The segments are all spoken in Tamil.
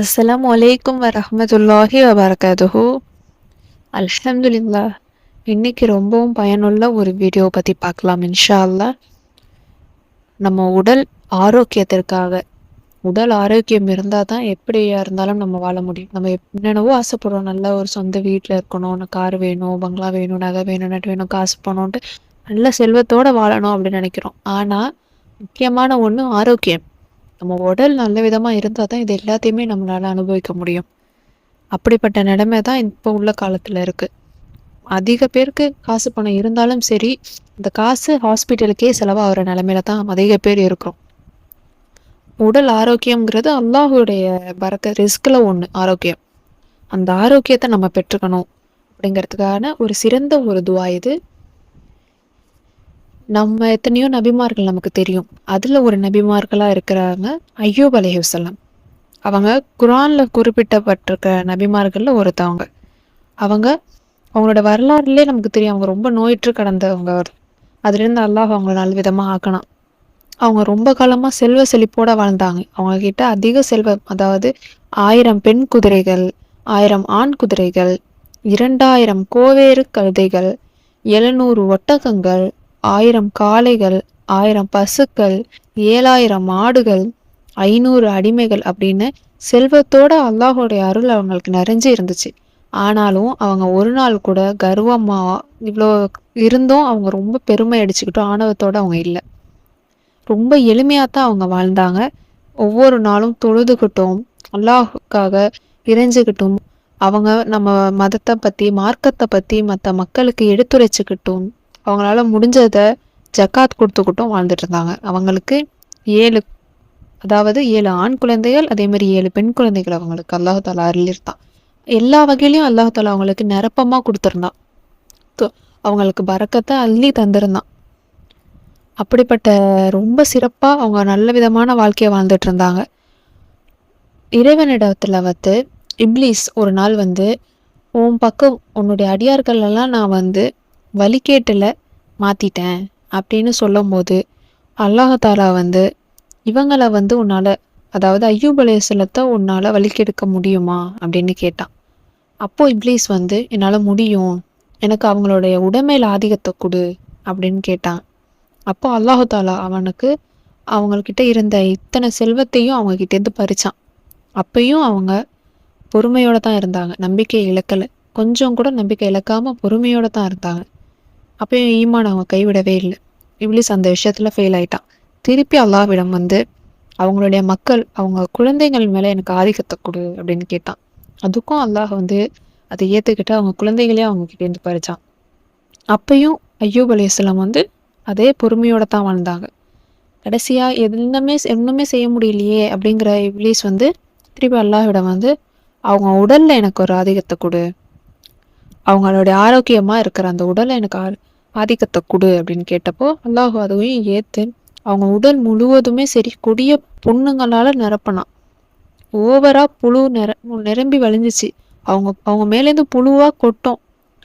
அஸ்லாம் வலைக்கும் வரமத்துல்லாஹி வபரகாதுஹு அல்ஹம்துலில்லா இன்னைக்கு ரொம்பவும் பயனுள்ள ஒரு வீடியோ பற்றி பார்க்கலாம் இன்ஷா அல்லா நம்ம உடல் ஆரோக்கியத்திற்காக உடல் ஆரோக்கியம் இருந்தால் தான் எப்படியா இருந்தாலும் நம்ம வாழ முடியும். நம்ம என்னென்னவோ ஆசைப்படுறோம். நல்ல ஒரு சொந்த வீட்டில் இருக்கணும் கார் வேணும் பங்களா வேணும் நகை வேணும் நட்டு வேணும் காசு போகணுன்ட்டு நல்ல செல்வத்தோடு வாழணும் அப்படின்னு நினைக்கிறோம். ஆனால் முக்கியமான ஒன்று ஆரோக்கியம். நம்ம உடல் நல்ல விதமாக இருந்தால் தான் இது எல்லாத்தையுமே நம்மளால் அனுபவிக்க முடியும். அப்படிப்பட்ட நிலைமை தான் இப்போ உள்ள காலத்தில் இருக்குது அதிக பேருக்கு காசு பணம் இருந்தாலும் சரி இந்த காசு ஹாஸ்பிட்டலுக்கே செலவாகிற நிலமையில தான் அதிக பேர் இருக்கிறோம். உடல் ஆரோக்கியம்ங்கிறது அல்லாஹுடைய பறக்க ரிஸ்கில் ஒன்று ஆரோக்கியம். அந்த ஆரோக்கியத்தை நம்ம பெற்றுக்கணும். அப்படிங்கிறதுக்கான ஒரு சிறந்த ஒரு துவா இது. நம்ம எத்தனையோ நபிமார்கள் நமக்கு தெரியும். அதில் ஒரு நபிமார்களாக இருக்கிறாங்க ஐயூப் அலையுசல்லாம் அவங்க குரானில் குறிப்பிட்டப்பட்டிருக்க நபிமார்களில் ஒருத்தவங்க. அவங்க அவங்களோட வரலாறுலேயே நமக்கு தெரியும். அவங்க ரொம்ப நோயிற்று கடந்தவங்க. அதுலேருந்து அல்லாஹ் அவங்கள நல்ல விதமாக ஆக்கணும் அவங்க ரொம்ப காலமாக செல்வ செழிப்போட வாழ்ந்தாங்க. அவங்க கிட்ட அதிக செல்வம் அதாவது ஆயிரம் பெண் குதிரைகள் ஆயிரம் ஆண் குதிரைகள் இரண்டாயிரம் கோவேறு கழுதைகள் எழுநூறு ஒட்டகங்கள் ஆயிரம் காளைகள் ஆயிரம் பசுக்கள் ஏழாயிரம் மாடுகள் ஐநூறு அடிமைகள் அப்படின்னு செல்வத்தோட அல்லாஹோடைய அருள் அவங்களுக்கு நிறைஞ்சு இருந்துச்சு. ஆனாலும் அவங்க ஒரு நாள் கூட கர்வமா இவ்வளோ இருந்தும் அவங்க ரொம்ப பெருமை அடிச்சுக்கிட்டும் ஆணவத்தோட அவங்க இல்லை. ரொம்ப எளிமையாக தான் அவங்க வாழ்ந்தாங்க. ஒவ்வொரு நாளும் தொழுதுகிட்டோம் அல்லாஹுக்காக இறைஞ்சுக்கிட்டும் அவங்க நம்ம மதத்தை பற்றி மார்க்கத்தை பற்றி மற்ற மக்களுக்கு எடுத்துரைச்சுக்கிட்டும் அவங்களால முடிஞ்சதை ஜக்காத் கொடுத்துக்கிட்டும் வாழ்ந்துட்டு இருந்தாங்க. அவங்களுக்கு ஏழு அதாவது ஏழு ஆண் குழந்தைகள் அதே மாதிரி ஏழு பெண் குழந்தைகள் அவங்களுக்கு அல்லாஹு தாலா அருளிருந்தான் எல்லா வகையிலையும் அல்லாஹாலா அவங்களுக்கு நிரப்பமாக கொடுத்துருந்தான். அவங்களுக்கு பறக்கத்தை அள்ளி தந்திருந்தான். அப்படிப்பட்ட ரொம்ப சிறப்பாக அவங்க நல்ல விதமான வாழ்க்கையை வாழ்ந்துட்டு இருந்தாங்க. இறைவனிடத்தில் வந்து இப்லீஸ் ஒரு நாள் வந்து உன் பக்கம் உன்னுடைய அடியார்கள் எல்லாம் நான் வந்து வழிகேட்டில் மாற்றிட்டேன் அப்படின்னு சொல்லும்போது அல்லாஹாலா வந்து இவங்கள வந்து உன்னால் அதாவது ஐயூப் அலையசலத்தை உன்னால் வலிக்கெடுக்க முடியுமா? அப்படின்னு கேட்டான். அப்போது இப்ளீஸ் வந்து என்னால் முடியும். எனக்கு அவங்களுடைய உடைமையில் ஆதிக்கத்தை கொடு. அப்படின்னு கேட்டான். அப்போ அல்லாஹு தாலா அவனுக்கு அவங்கக்கிட்ட இருந்த இத்தனை செல்வத்தையும் அவங்க கிட்டேருந்து பறிச்சான். அவங்க பொறுமையோடு தான் இருந்தாங்க. நம்பிக்கை இழக்கலை. கொஞ்சம் கூட நம்பிக்கை இழக்காமல் பொறுமையோடு தான் இருந்தாங்க. அப்பயும் ஈமான் அவங்க கைவிடவே இல்லை. இப்ளீஸ் அந்த விஷயத்தில் ஃபெயில் ஆயிட்டான். திருப்பி அல்லாவிடம் வந்து அவங்களுடைய மக்கள் அவங்க குழந்தைகள் மேலே எனக்கு ஆதிக்கத்தை கொடு அப்படின்னு கேட்டான். அதுக்கும் அல்லாஹ் வந்து அதை ஏற்றுக்கிட்டு அவங்க குழந்தைகளே அவங்க கிட்டேருந்து பறிச்சான். அப்பையும் ஐயூப் அலையாம் வந்து அதே பொறுமையோட தான் வாழ்ந்தாங்க. கடைசியாக எதுவுமே ஒன்றுமே செய்ய முடியலையே அப்படிங்கிற இப்ளீஸ் வந்து திருப்பி அல்லாஹ்விடம் வந்து அவங்க உடலில் எனக்கு ஒரு ஆதிக்கத்தை கொடு. அவங்களுடைய ஆரோக்கியமாக இருக்கிற அந்த உடலை எனக்கு ஆதிக்கத்தை கொடு அப்படின்னு கேட்டப்போ அல்லாஹ் அதுவையும் ஏத்து அவங்க உடல் முழுவதுமே சரி கொடிய புண்ணுங்களால நிரப்பினான். ஓவரா புழு நிர நிரம்பி வழிஞ்சிச்சு. அவங்க அவங்க மேலேருந்து புழுவா கொட்டும்.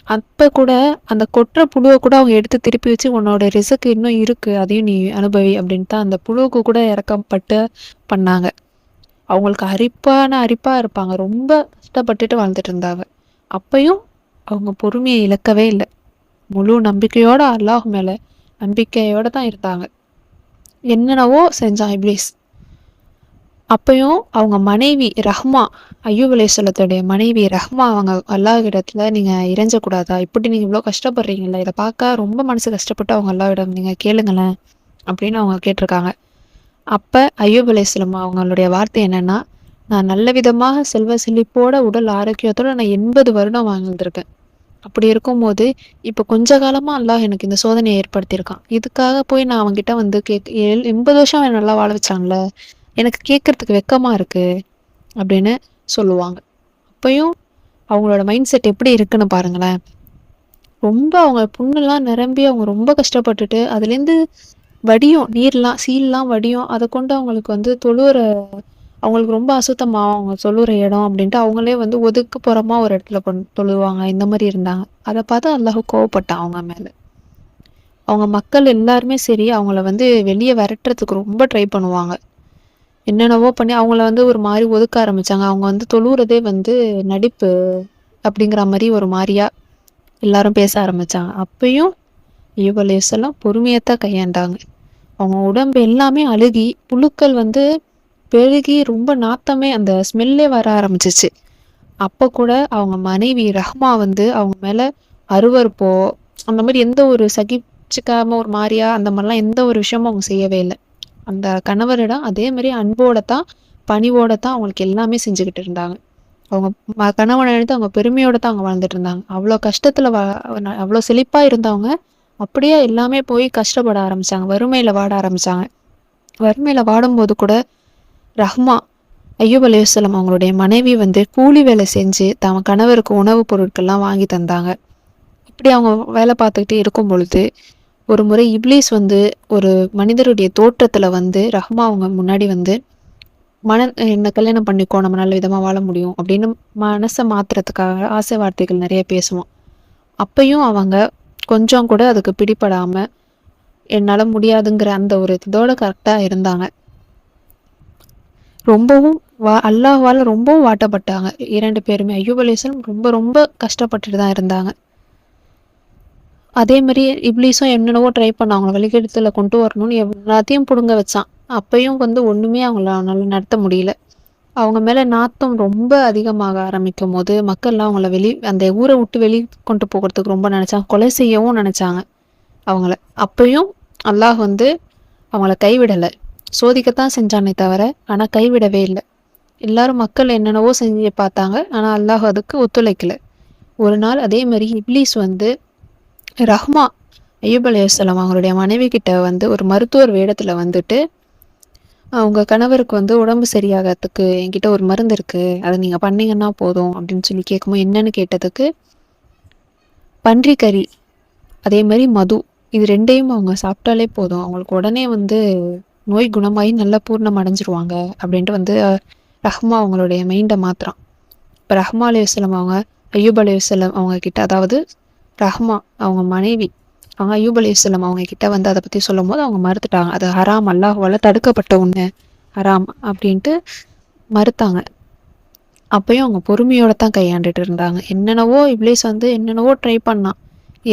அப்ப கூட அந்த கொட்டுற புழுவை கூட அவங்க எடுத்து திருப்பி வச்சு உன்னோட ரிசக்கு இன்னும் இருக்கு அதையும் நீ அனுபவி அப்படின்ட்டு தான் அந்த புழுவுக்கு கூட இறக்கப்பட்டு பண்ணாங்க. அவங்களுக்கு அரிப்பான அரிப்பா இருப்பாங்க. ரொம்ப கஷ்டப்பட்டுட்டு வாழ்ந்துட்டு இருந்தாங்க. அப்பயும் அவங்க பொறுமையை இழக்கவே இல்லை. முழு நம்பிக்கையோட அல்லாஹ் மேலே நம்பிக்கையோட தான் இருந்தாங்க. என்னென்னவோ செஞ்சான் இப்ளீஸ். அப்பயும் அவங்க மனைவி ரஹ்மா ஐயூப் அலைஹிஸ்ஸலாத்துடைய மனைவி ரஹ்மா அவங்க அல்லாஹ்விடத்துல நீங்கள் இறைஞ்சக்கூடாதா? இப்படி நீங்கள் இவ்வளோ கஷ்டப்படுறீங்களா இதை பார்க்க ரொம்ப மனசு கஷ்டப்பட்டு அவங்க அல்லாவிடம் நீங்க கேளுங்களேன் அப்படின்னு அவங்க கேட்டிருக்காங்க. அப்போ ஐயூப் அலைஹிஸ்ஸலாம் அவங்களுடைய வார்த்தை என்னன்னா நான் நல்ல விதமாக செல்வ செழிப்போட உடல் ஆரோக்கியத்தோட நான் எண்பது வருடம் வாழ்ந்துருக்கேன். அப்படி இருக்கும்போது இப்போ கொஞ்ச காலமா அல்லாஹ் எனக்கு இந்த சோதனையை ஏற்படுத்தியிருக்கான். இதுக்காக போய் நான் அவங்ககிட்ட வந்து கேக் எண்பது வருஷம் அவன் நல்லா வாழ வச்சான்ல எனக்கு கேட்கறதுக்கு வெக்கமாக இருக்கு அப்படின்னு சொல்லுவாங்க. அப்பயும் அவங்களோட மைண்ட் செட் எப்படி இருக்குன்னு பாருங்களேன். ரொம்ப அவங்க புண்ணெல்லாம் நிரம்பி அவங்க ரொம்ப கஷ்டப்பட்டுட்டு அதுலேருந்து வடியும் நீர்லாம் சீல்லாம் வடியும் அதை கொண்டு அவங்களுக்கு வந்து தொழுவுற அவங்களுக்கு ரொம்ப அசுத்தமாக அவங்க சொல்லுற இடம் அப்படின்ட்டு அவங்களே வந்து ஒதுக்குப்புறமா ஒரு இடத்துல கொண்டு தொழுவாங்க. இந்த மாதிரி இருந்தாங்க. அதை பார்த்து அல்லாஹ் கோவப்பட்டான் அவங்க மேலே. அவங்க மக்கள் எல்லாருமே சரி அவங்கள வந்து வெளியே விரட்டுறதுக்கு ரொம்ப ட்ரை பண்ணுவாங்க. என்னென்னவோ பண்ணி அவங்கள வந்து ஒரு மாதிரி ஒதுக்க ஆரம்பிச்சாங்க. அவங்க வந்து தொழுவுறதே வந்து நடிப்பு அப்படிங்கிற மாதிரி ஒரு மாதிரியா எல்லாரும் பேச ஆரம்பிச்சாங்க. அப்பயும் எல்லாம் பொறுமையாக பொறுமையத்தான் கையாண்டாங்க. அவங்க உடம்பு எல்லாமே அழுகி புழுக்கள் வந்து பெருகி ரொம்ப நாத்தமே அந்த ஸ்மெல்லே வர ஆரம்பிச்சிச்சு. அப்போ கூட அவங்க மனைவி ரஹ்மா வந்து அவங்க மேலே அருவருப்போ அந்த மாதிரி எந்த ஒரு சகிச்சுக்காம ஒரு மாதிரியா அந்த மாதிரிலாம் எந்த ஒரு விஷயமும் அவங்க செய்யவே இல்லை. அந்த கணவரிடம் அதே மாதிரி அன்போட தான் பணிவோட தான் அவங்களுக்கு எல்லாமே செஞ்சுக்கிட்டு இருந்தாங்க. அவங்க ம- கணவனை எழுந்து அவங்க பெருமையோட தான் அவங்க வாழ்ந்துட்டு இருந்தாங்க. அவ்வளோ கஷ்டத்தில் வ அவ்வளோ செழிப்பாக இருந்தவங்க அப்படியே எல்லாமே போய் கஷ்டப்பட ஆரம்பித்தாங்க வறுமையில் வாட ஆரம்பித்தாங்க வறுமையில் வாடும்போது கூட ரஹ்மா ஐயூப் அலையுஸ்ஸலாம் அவங்களுடைய மனைவி வந்து கூலி வேலை செஞ்சு தம் கணவருக்கு உணவுப் பொருட்கள்லாம் வாங்கி தந்தாங்க. இப்படி அவங்க வேலை பார்த்துக்கிட்டே இருக்கும் பொழுது ஒரு முறை இப்லீஸ் வந்து ஒரு மனிதருடைய தோற்றத்தில் வந்து ரஹ்மா அவங்க முன்னாடி வந்து மன என்ன கல்யாணம் பண்ணிக்கோ நம்ம நல்ல விதமாக வாழ முடியும் அப்படின்னு மனசை மாத்துறதுக்காக ஆசை வார்த்தைகள் நிறைய பேசுவோம் அப்பையும் அவங்க கொஞ்சம் கூட அதுக்கு பிடிபடாமல் என்னால் முடியாதுங்கிற அந்த ஒரு இதோட கரெக்டாக இருந்தாங்க. ரொம்பவும் வா அல்லாஹ்வால ரொம்பவும் வாட்டப்பட்டாங்க. இரண்டு பேருமே. ஐயூப் அலிஸ்லாம் ரொம்ப ரொம்ப கஷ்டப்பட்டுட்டு தான் இருந்தாங்க. அதே மாதிரி இப்ளீஸும் என்னென்னவோ ட்ரை பண்ண அவங்கள வழிகெடுத்துல கொண்டு வரணும்னு எல்லாத்தையும் பிடுங்க வச்சான். அப்பையும் வந்து ஒண்ணுமே அவங்களால நடத்த முடியல. அவங்க மேல நாத்தம் ரொம்ப அதிகமாக ஆரம்பிக்கும் போது மக்கள்லாம் அவங்கள வெளி அந்த ஊரை விட்டு வெளி கொண்டு போகிறதுக்கு ரொம்ப நினைச்சாங்க. கொலை செய்யவும் நினைச்சாங்க அவங்கள. அப்பையும் அல்லாஹ் வந்து அவங்கள கைவிடலை. சோதிக்கத்தான் செஞ்சானே தவிர ஆனால் கைவிடவே இல்லை. எல்லாரும் மக்கள் என்னென்னவோ செஞ்சு பார்த்தாங்க ஆனால் அல்லாஹ் அதுக்கு ஒத்துழைக்கலை. ஒரு நாள் அதே மாதிரி இப்லீஸ் வந்து ரஹ்மா ஐயூப் அலையாஸ்லாம் அவங்களுடைய மனைவி கிட்ட வந்து ஒரு மருத்துவர் வேடத்தில் வந்துட்டு அவங்க கணவருக்கு வந்து உடம்பு சரியாகிறதுக்கு என்கிட்ட ஒரு மருந்து இருக்குது அதை நீங்கள் பண்ணீங்கன்னா போதும் அப்படின்னு சொல்லி கேட்கும்போது என்னன்னு கேட்டதுக்கு பன்றிக்கறி அதே மாதிரி மது இது ரெண்டையும் அவங்க சாப்பிட்டாலே போதும் அவங்களுக்கு உடனே வந்து நோய் குணமாகி நல்லா பூர்ணம் அடைஞ்சிருவாங்க அப்படின்ட்டு வந்து ரஹ்மா அவங்களுடைய மைண்டை மாத்துறான். இப்போ ரஹ்மா அலையுஸ்லாம் அவங்க ஐயூப் அலையுஸ்லாம் அவங்க கிட்ட அதாவது ரஹ்மா அவங்க மனைவி அவங்க ஐயூப் அலையுஸ்லாம் அவங்க கிட்ட வந்து அதை பற்றி சொல்லும் போது அவங்க மறுத்துட்டாங்க. அது ஹராம் அல்லாஹுவால் தடுக்கப்பட்ட ஒன்று ஹராம் அப்படின்ட்டு மறுத்தாங்க. அப்பயும் அவங்க பொறுமையோட தான் கையாண்டுட்டு இருந்தாங்க. என்னென்னவோ இப்ளேஸ் வந்து என்னென்னவோ ட்ரை பண்ணான்.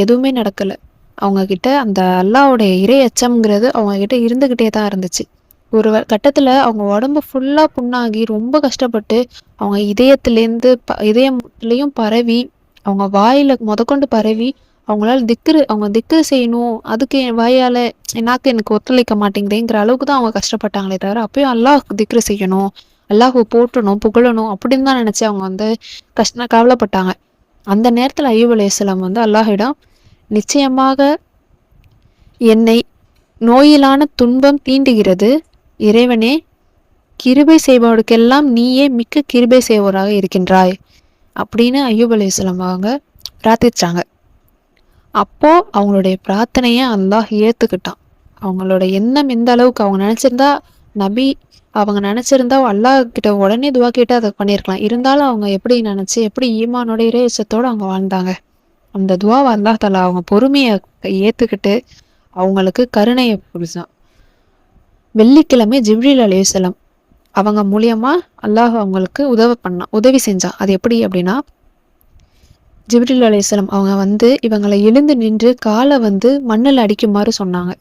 எதுவுமே நடக்கலை. அவங்கக்கிட்ட அந்த அல்லாஹ்வுடைய இறை அச்சம்ங்கிறது அவங்கக்கிட்ட இருந்துக்கிட்டே தான் இருந்துச்சு. ஒரு கட்டத்தில் அவங்க உடம்பு ஃபுல்லாக புண்ணாகி ரொம்ப கஷ்டப்பட்டு அவங்க இதயத்துலேருந்து ப இதயத்துலேயும் பரவி அவங்க வாயில் முதற்கொண்டு பரவி அவங்களால திக்ரு அவங்க திக்ரு செய்யணும் அதுக்கு என் வாயால் என்னாக்கு எனக்கு ஒத்துழைக்க மாட்டேங்குதேங்கிற அளவுக்கு தான் அவங்க கஷ்டப்பட்டாங்களே தவிர அப்பயும் அல்லாஹ் திக்ரு செய்யணும் அல்லாஹ்வை போட்டணும் புகழணும் அப்படின்னு தான் நினச்சி அவங்க வந்து கஷ்ட கவலைப்பட்டாங்க. அந்த நேரத்தில் ஐயூப் அலையம் வந்து அல்லாஹிடம் நிச்சயமாக என்னை நோயிலான துன்பம் தீண்டுகிறது. இறைவனே கிருபை செய்பவருக்கெல்லாம் நீயே மிக்க கிருபை செய்வோராக இருக்கின்றாய். அப்படின்னு ஐயூப் அலைஹிஸ்ஸலாம் அவங்க பிரார்த்திச்சாங்க. அப்போ அவங்களுடைய பிரார்த்தனையை அல்லாஹ் ஏற்றுக்கிட்டான் அவங்களோட எண்ணம் எந்த அளவுக்கு அவங்க நினச்சிருந்தா நபி அவங்க நினச்சிருந்தா அல்லாஹ் கிட்ட உடனே துவா கேட்டு அதை பண்ணியிருக்கலாம். இருந்தாலும் அவங்க எப்படி நினச்சி எப்படி ஈமானோட இறையச்சத்தோட அவங்க வாழ்ந்தாங்க. அந்த துவாவை அல்லாஹ் தாலா அவங்க பொறுமையை ஏற்றுக்கிட்டு அவங்களுக்கு கருணையை புரிஞ்சான் வெள்ளிக்கிழமை ஜிப்ரில் அலையுசலாம் அவங்க மூலியமா அல்லாஹ் அவங்களுக்கு உதவ பண்ணான் உதவி செஞ்சான். அது எப்படி அப்படின்னா ஜிப்ரில் அலையுசலாம் அவங்க வந்து இவங்களை எழுந்து நின்று காலை வந்து மண்ணில் அடிக்குமாறு சொன்னாங்க.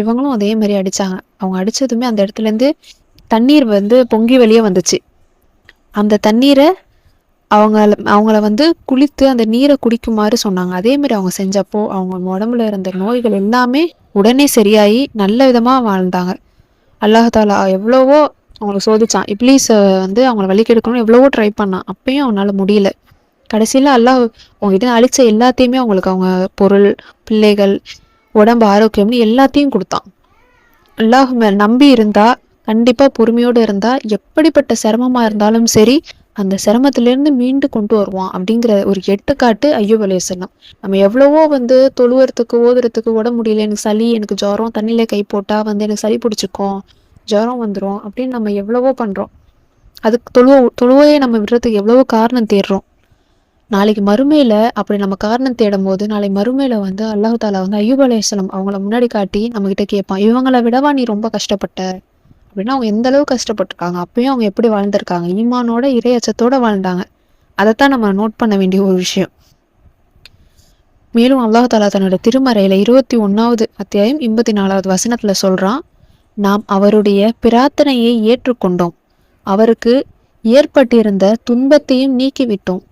இவங்களும் அதே மாதிரி அடிச்சாங்க. அவங்க அடித்ததுமே அந்த இடத்துலேருந்து தண்ணீர் வந்து பொங்கி வெளியே வந்துச்சு. அந்த தண்ணீரை அவங்க அவங்கள வந்து குளித்து அந்த நீரை குடிக்குமாறு சொன்னாங்க. அதேமாரி அவங்க செஞ்சப்போ அவங்க உடம்புல இருந்த நோய்கள் எல்லாமே உடனே சரியாகி நல்ல விதமாக வாழ்ந்தாங்க. அல்லாஹ் தாலா எவ்வளவோ அவங்கள சோதிச்சான். இப்ளீஸ் வந்து அவங்கள வழிகெடுக்கணும்னு எவ்வளவோ ட்ரை பண்ணான். அப்பயும் அவனால முடியல. கடைசியில் அல்லாஹ் அவங்ககிட்ட அழிச்ச எல்லாத்தையுமே அவங்களுக்கு அவங்க பொருள் பிள்ளைகள் உடம்பு ஆரோக்கியம்னு எல்லாத்தையும் கொடுத்தான். அல்லாஹ் நம்பி இருந்தா கண்டிப்பா பொறுமையோடு இருந்தா எப்படிப்பட்ட சிரமமா இருந்தாலும் சரி அந்த சிரமத்திலேருந்து மீண்டு கொண்டு வருவான் அப்படிங்கிற ஒரு எடுத்துக்காட்டு ஐயூப் அலையாம் நம்ம எவ்வளவோ வந்து தொழுவுறதுக்கு ஓதுறதுக்கு உடம்பு முடியல எனக்கு சளி எனக்கு ஜுரம் தண்ணியில கை போட்டா வந்து எனக்கு சளி பிடிச்சிக்கும் ஜுரம் வந்துடும் அப்படின்னு நம்ம எவ்வளவோ பண்றோம். அதுக்கு தொழுவ தொழுவையே நம்ம விடுறதுக்கு எவ்வளவோ காரணம் தேடுறோம். நாளைக்கு மறுமையில அப்படி நம்ம காரணம் தேடும் போது நாளை மறுமையில வந்து அல்லாஹு தாலா வந்து ஐயூப் அலையாம் அவங்கள முன்னாடி காட்டி நம்ம கிட்ட கேட்பான் இவங்களை விடவா நீ ரொம்ப கஷ்டப்பட்ட? அப்படின்னா அவங்க எந்த கஷ்டப்பட்டிருக்காங்க அப்பயும் அவங்க எப்படி வாழ்ந்திருக்காங்க ஈமானோட இறையச்சத்தோட வாழ்ந்தாங்க. அதைத்தான் நம்ம நோட் பண்ண வேண்டிய ஒரு விஷயம். மேலும் அல்லாஹ் தாலா தன்னோட திருமறையில இருபத்தி ஒன்னாவது அத்தியாயம் எண்பத்தி நாலாவது வசனத்துல சொல்றான் நாம் அவருடைய பிரார்த்தனையை ஏற்றுக்கொண்டோம். அவருக்கு ஏற்பட்டிருந்த துன்பத்தையும் நீக்கிவிட்டோம்.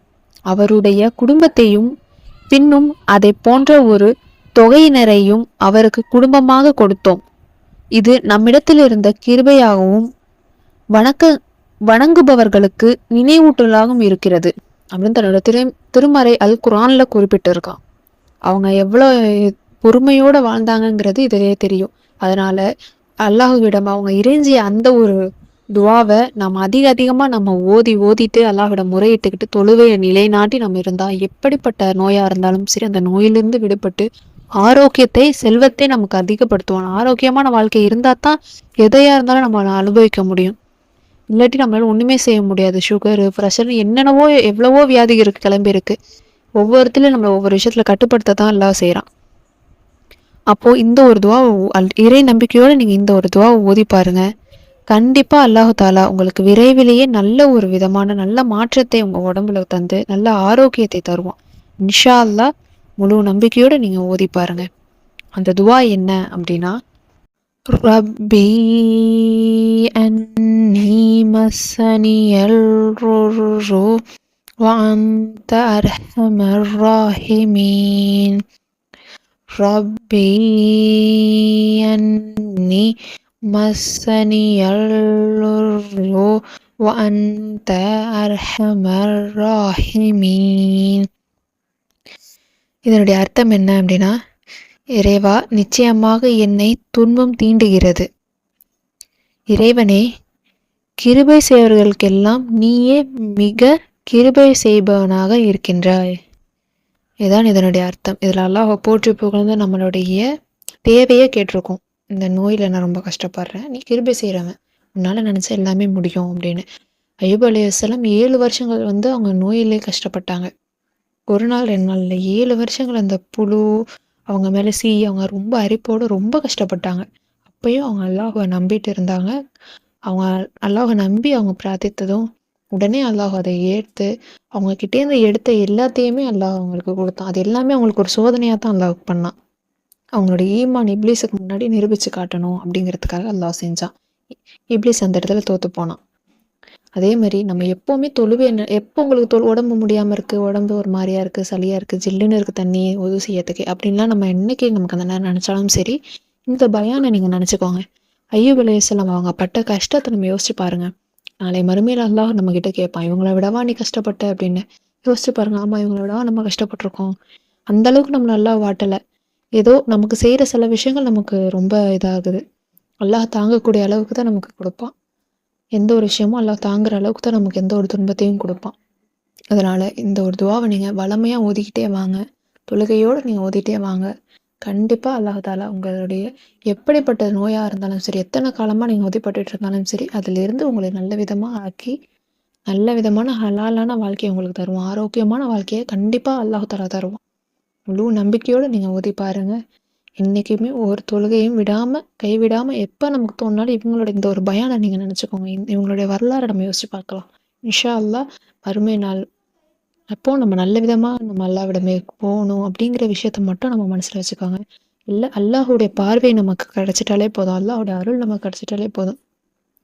அவருடைய குடும்பத்தையும் பின்னும் அதை போன்ற ஒரு தொகையினரையும் அவருக்கு குடும்பமாக கொடுத்தோம். இது நம்மிடத்தில் இருந்த கிருபையாகவும் வணக்க வணங்குபவர்களுக்கு நினைவூட்டலாகவும் இருக்கிறது. அப்படின்னு தன்னோட திரு திருமறை அல் குரான்ல குறிப்பிட்டிருக்கான். அவங்க எவ்வளோ பொறுமையோட வாழ்ந்தாங்கங்கிறது இதிலே தெரியும். அதனால அல்லாஹுவிடம் அவங்க இறைஞ்சிய அந்த ஒரு துவாவை நம்ம அதிக அதிகமாக நம்ம ஓதி ஓதிட்டு அல்லாஹ்விடம் முறையிட்டுக்கிட்டு தொழுவையை நிலைநாட்டி நம்ம இருந்தால் எப்படிப்பட்ட நோயாக இருந்தாலும் சரி அந்த நோயிலிருந்து விடுபட்டு ஆரோக்கியத்தை செல்வத்தை நமக்கு அதிகப்படுத்துவோம் ஆரோக்கியமான வாழ்க்கை இருந்தால் தான் எதையாக இருந்தாலும் நம்ம அனுபவிக்க முடியும். இல்லாட்டி நம்மளால ஒன்றுமே செய்ய முடியாது. சுகரு ப்ரெஷர் என்னென்னவோ எவ்வளவோ வியாதிகளுக்கு கிளம்பி இருக்கு. ஒவ்வொருத்திலையும் நம்மளை ஒவ்வொரு விஷயத்துல கட்டுப்படுத்த தான் எல்லாம் செய்கிறான் அப்போ இந்த ஒரு துவா இறை நம்பிக்கையோடு நீங்கள் இந்த ஒரு துவா ஓதி பாருங்க. கண்டிப்பாக அல்லாஹு தாலா உங்களுக்கு விரைவிலேயே நல்ல ஒரு விதமான நல்ல மாற்றத்தை உங்கள் உடம்புல தந்து நல்ல ஆரோக்கியத்தை தருவான். இன்ஷா அல்லா முழு நம்பிக்கையோட நீங்க ஓதி பாருங்க அந்த துவா என்ன அப்படின்னா ரப்பி அன்னி மஸ்ஸனியல் وأنت أرحم الراحمين ربي أني مسني الضر وأنت أرحم الراحمين இதனுடைய அர்த்தம் என்ன அப்படின்னா இறைவா நிச்சயமாக என்னை துன்பம் தீண்டுகிறது. இறைவனே கிருபை செய்வர்களுக்கெல்லாம் நீயே மிக கிருபை செய்பவனாக இருக்கின்றாய். இதுதான் இதனுடைய அர்த்தம். இதில் அல்லாஹ் போற்றி புகழ்ந்து நம்மளுடைய தேவையே கேட்டிருக்கோம். இந்த நோயில் நான் ரொம்ப கஷ்டப்படுறேன். நீ கிருபை செய்கிறவன் உன்னால் நினச்சா எல்லாமே முடியும் அப்படின்னு. ஐயூப் அலையாஸ்லாம் ஏழு வருஷங்கள் வந்து அவங்க நோயிலே கஷ்டப்பட்டாங்க. ஒரு நாள் ரெண்டு நாள் இல்லை ஏழு வருஷங்கள் அந்த புழு அவங்க மேலே சீ அவங்க ரொம்ப அரிப்போடு ரொம்ப கஷ்டப்பட்டாங்க. அப்பயும் அவங்க அல்லாஹுவை நம்பிட்டு இருந்தாங்க. அவங்க அல்லாஹை நம்பி அவங்க பிரார்த்தித்ததும் உடனே அல்லாஹ் அதை ஏற்று அவங்க கிட்டேருந்து எடுத்த எல்லாத்தையுமே அல்லாஹ் அவங்களுக்கு கொடுத்தான். அது எல்லாமே அவங்களுக்கு ஒரு சோதனையாக தான் அல்லாஹ் பண்ணான். அவங்களோட ஈமான் இப்ளீஸுக்கு முன்னாடி நிரூபித்து காட்டணும் அப்படிங்கிறதுக்காக அல்லாஹ் செஞ்சான். இப்ளீஸ் அந்த இடத்துல தோற்று போனான். அதே மாதிரி நம்ம எப்போவுமே தொழுவே என்ன எப்போ உங்களுக்கு தொழு உடம்பு முடியாமல் இருக்குது உடம்பு ஒரு மாதிரியா இருக்குது சளியாக இருக்குது ஜில்லுன்னு இருக்குது தண்ணி உதவு செய்யறதுக்கு அப்படின்லாம் நம்ம என்னைக்கு நமக்கு அந்த நேரம் நினச்சாலும் சரி இந்த பயானை நீங்கள் நினச்சிக்கோங்க. ஐயோ விளையசலம் அவங்க பட்ட கஷ்டத்தை நம்ம யோசிச்சு பாருங்கள் நாளை மறுமையில் அல்லாஹ் நம்ம கிட்ட கேட்பான் இவங்கள விடவா நீ கஷ்டப்பட்ட அப்படின்னு. யோசிச்சு பாருங்க ஆமாம் இவங்கள விடவா நம்ம கஷ்டப்பட்டிருக்கோம். அந்த அளவுக்கு நம்ம நல்லா வாட்டலை. ஏதோ நமக்கு செய்கிற சில விஷயங்கள் நமக்கு ரொம்ப இதாகுது. அல்லாஹ் தாங்கக்கூடிய அளவுக்கு தான் நமக்கு கொடுப்பான். எந்த ஒரு விஷயமும் அல்லாஹ் தாங்குற அளவுக்கு தான் நமக்கு எந்த ஒரு துன்பத்தையும் கொடுப்பான். அதனால இந்த ஒரு துவாவை நீங்கள் வளமையாக ஓதிக்கிட்டே வாங்க. தொழுகையோடு நீங்கள் ஓதிட்டே வாங்க. கண்டிப்பாக அல்லாஹாலா உங்களுடைய எப்படிப்பட்ட நோயாக இருந்தாலும் சரி எத்தனை காலமாக நீங்கள் உதவிப்பட்டு இருந்தாலும் சரி அதிலிருந்து உங்களை நல்ல விதமாக ஆக்கி நல்ல விதமான ஹலாலான வாழ்க்கையை உங்களுக்கு தருவோம் ஆரோக்கியமான வாழ்க்கையை கண்டிப்பாக அல்லாஹாலா தருவோம் முழு நம்பிக்கையோடு நீங்கள் ஓதி பாருங்கள் என்றைக்குமே ஒரு தொழுகையும் விடாமல் கைவிடாமல் எப்போ நமக்கு தோணுனாலும் இவங்களோட இந்த ஒரு பயானை நீங்கள் நினச்சிக்கோங்க. இவங்களுடைய வரலாறை நம்ம யோசிச்சு பார்க்கலாம். இன்ஷா அல்லா வறுமை நாள் அப்போ நம்ம நல்ல விதமாக நம்ம அல்லாவிடமே போகணும் அப்படிங்கிற விஷயத்த மட்டும் நம்ம மனசில் வச்சுக்கோங்க. இல்லை அல்லாஹுடைய பார்வை நமக்கு கிடச்சிட்டாலே போதும். அல்லாஹுடைய அருள் நமக்கு கிடச்சிட்டாலே போதும்.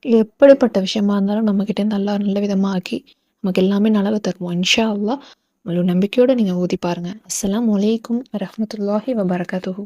எப்படிப்பட்ட விஷயமா இருந்தாலும் நம்மக்கிட்டேருந்து அல்லா நல்ல விதமாக ஆக்கி நமக்கு எல்லாமே நலவை தருவோம் இன்ஷா அல்லா முழு நம்பிக்கையோடு நீங்கள் ஊதி பாருங்கள் அஸ்லாம் வலைக்கும் ரஹமத்துல்லாஹி வபரகாத்துஹூ.